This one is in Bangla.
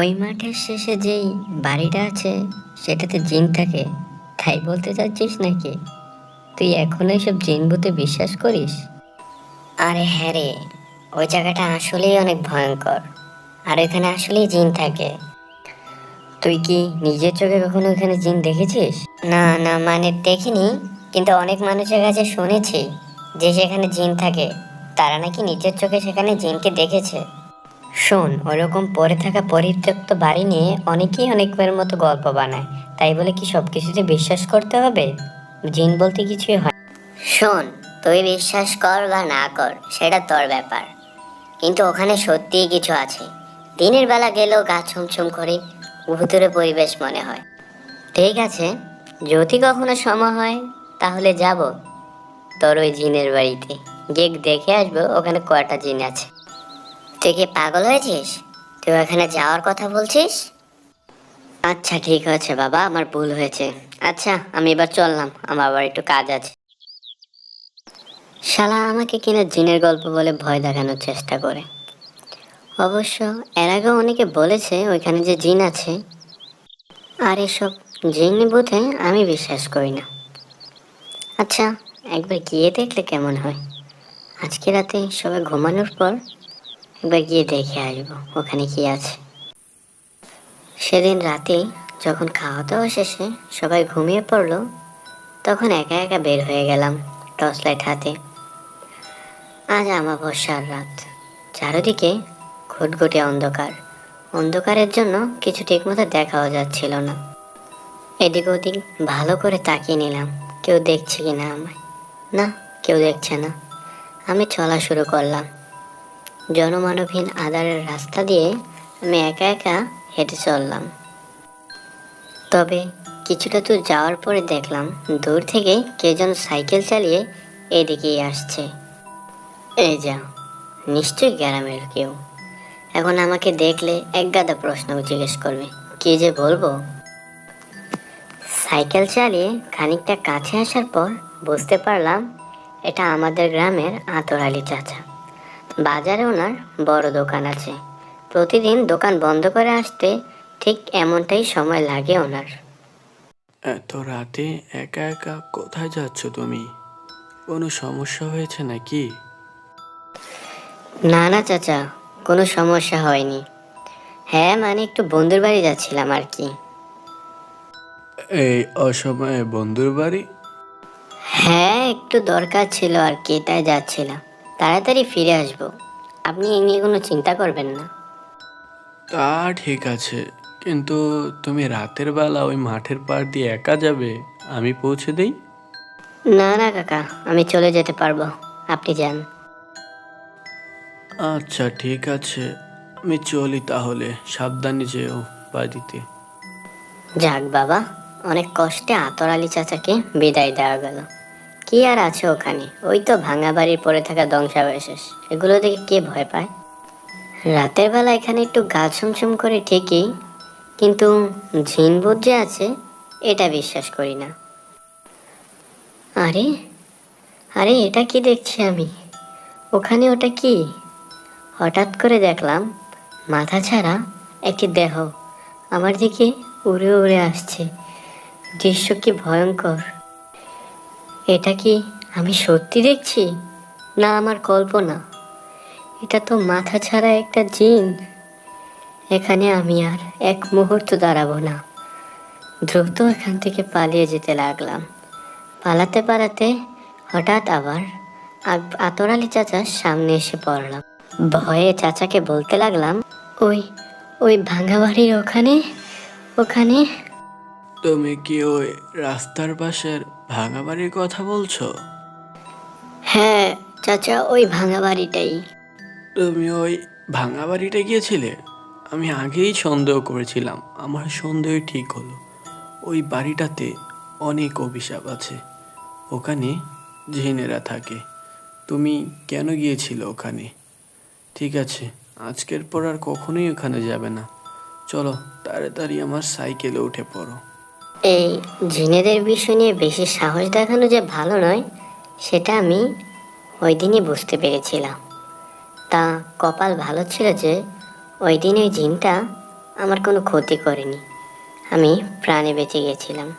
ওই মাঠের শেষে যেই বাড়িটা আছে, সেটাতে জিন থাকে। তাই বলতে চাচ্ছিস নাকি? তুই এখন এইসব ভূতে বিশ্বাস করিস? আরে হ্যাঁ রে, ওই জায়গাটা আসলেই অনেক ভয়ঙ্কর। আর এখানে আসলেই জিন থাকে। তুই কি নিজের চোখে কখনো ওখানে জিন দেখেছিস? না না মানে দেখিনি, কিন্তু অনেক মানুষের কাছে শুনেছি যে সেখানে জিন থাকে। তারা নাকি নিজের চোখে সেখানে জিনকে দেখেছে। শোন ওরকম পরে থাকা পরিত্যক্ত বাড়ি নিয়ে অনেকেই অনেকের মতো গল্প বানায়। তাই বলে কি সব কিছুতে বিশ্বাস করতে হবে? জিন বলতে কিছুই হয় শোন তুই বিশ্বাস কর বা না কর সেটা তোর ব্যাপার। কিন্তু ওখানে সত্যিই কিছু আছে। দিনের বেলা গেলেও গা ছুমছুম করে ভুতুরে পরিবেশ মনে হয়। ঠিক আছে যদি কখনো সময় হয় তাহলে যাব। তোর ওই জিনের বাড়িতে। গিয়ে দেখে আসব ওখানে কয়টা জিন আছে। তুই কি পাগল হয়েছিস? তুই ওখানে যাওয়ার কথা বলছিস? আচ্ছা ঠিক আছে বাবা, আমার ভুল হয়েছে। আচ্ছা আমি এবার চললাম, আমার আবার একটু কাজ আছে। শালা আমাকে কিনা জিনের গল্প বলে ভয় দেখানোর চেষ্টা করে। অবশ্য এর আগেও অনেকে বলেছে ওইখানে যে জিন আছে। আর এসব জিন বুথে আমি বিশ্বাস করি না। আচ্ছা একবার গিয়ে দেখলে কেমন হয়? আজকে রাতে সবাই ঘুমানোর পর একবার গিয়ে দেখে আসব, ওখানে কি আছে। সেদিন রাতে যখন খাওয়া দাওয়া শেষে সবাই ঘুমিয়ে পড়ল, তখন একা একা বের হয়ে গেলাম টর্চ লাইট হাতে। আজ আমাবস্যার রাত। চারিদিকে ঘুটঘুটে অন্ধকার। অন্ধকারের জন্য কিছু ঠিকমতো দেখাও যাচ্ছিল না। এদিক ওদিক ভালো করে তাকিয়ে নিলাম, কেউ দেখছে কি না আমায়। না, কেউ দেখছে না। আমি চলা শুরু করলাম। জনমানবহীন আধারের রাস্তা দিয়ে আমি একা একা হেঁটে চললাম। তবে কিছুটা দূর যাওয়ার পরে দেখলাম দূর থেকে কে যেন সাইকেল চালিয়ে এদিকেই আসছে। এই যা নিশ্চয়ই গ্রামের কেউ। এখন আমাকে দেখলে এক গাদা প্রশ্ন জিজ্ঞেস করবে, কি যে বলব? সাইকেল চালিয়ে খানিকটা কাছে আসার পর বুঝতে পারলাম এটা আমাদের গ্রামের আতর আলী চাচা। বাজারে ওনার বড় দোকান আছে। প্রতিদিন দোকান বন্ধ করে আসতে ঠিক এমনটাই সময় লাগে ওনার। এত রাতে একা একা কোথায় যাচ্ছ তুমি? কোনো সমস্যা হয়েছে নাকি? না না চাচা কোনো সমস্যা হয়নি। হ্যাঁ মানে একটু বন্ধুর বাড়ি যাচ্ছিলাম আর কি। এই অসময়ে বন্ধুর বাড়ি? হ্যাঁ একটু দরকার ছিল আর কি তাই যাচ্ছিলাম। তাড়াতাড়ি ফিরে আসব। আপনি এ নিয়ে কোনো চিন্তা করবেন না। তা ঠিক আছে কিন্তু তুমি রাতের বেলা ওই মাঠের পাড় দিয়ে একা যাবে আমি পৌঁছে দেই? না না কাকা আমি চলে যেতে পারব। আপনি যান। আচ্ছা ঠিক আছে। আমি চলি তাহলে সাবধানে যেও বাড়িতে। যাক বাবা অনেক কষ্টে আতর আলী চাচাকে বিদায় দেওয়া গেল। কি আর আছে ওখানে? ওই তো ভাঙা বাড়ির পড়ে থাকা ধ্বংসাবশেষ। এগুলো দেখে কে ভয় পায়? রাতের বেলা এখানে একটু গা ছুমছুম করে ঠিকই, কিন্তু ঝিনভূত যে আছে, এটা বিশ্বাস করি না। আরে আরে, এটা কি দেখছি আমি? ওখানে ওটা কি? হঠাৎ করে দেখলাম, মাথা ছাড়া একটি দেহ। আমার দিকে উড়ে উড়ে আসছে। দৃশ্য কি ভয়ঙ্কর। এটা কি আমি সত্যি দেখছি? না, আমার কল্পনা। এটা তো মাথা ছাড়া একটা জিন। এখানে আমি আর এক মুহূর্ত দাঁড়াবো না। দ্রুত এখান থেকে পালিয়ে যেতে লাগলাম। পালাতে পালাতে হঠাৎ আবার আতরালি চাচার সামনে এসে পড়লাম। ভয়ে চাচাকে বলতে লাগলাম, ওই ওই ভাঙা বাড়ির ওখানে ওখানে তুমি কি ওই রাস্তার পাশের ভাঙা বাড়ির কথা বলছো? হ্যাঁ চাচা ওই ভাঙা বাড়িটাই তুমি ওই ভাঙা বাড়িটা গিয়েছিলে? আমি আগেই সন্দেহ করেছিলাম আমার সন্দেহ ঠিক হলো। ওই বাড়িটাতে অনেক অভিশাপ আছে। ওখানে জিনেরা থাকে। তুমি কেন গিয়েছিলে ওখানে? ঠিক আছে আজকের পর আর কখনোই ওখানে যাবে না। চলো তাড়াতাড়ি আমার সাইকেলে উঠে পড়ো। এই জিনেদের বিষয় নিয়ে বেশি সাহস দেখানো যে ভালো নয়, সেটা আমি ওই দিনই বুঝতে পেরেছিলাম। তা কপাল ভালো ছিল যে ওই দিন ওই জিনটা আমার কোনো ক্ষতি করেনি। আমি প্রাণে বেঁচে গেছিলাম।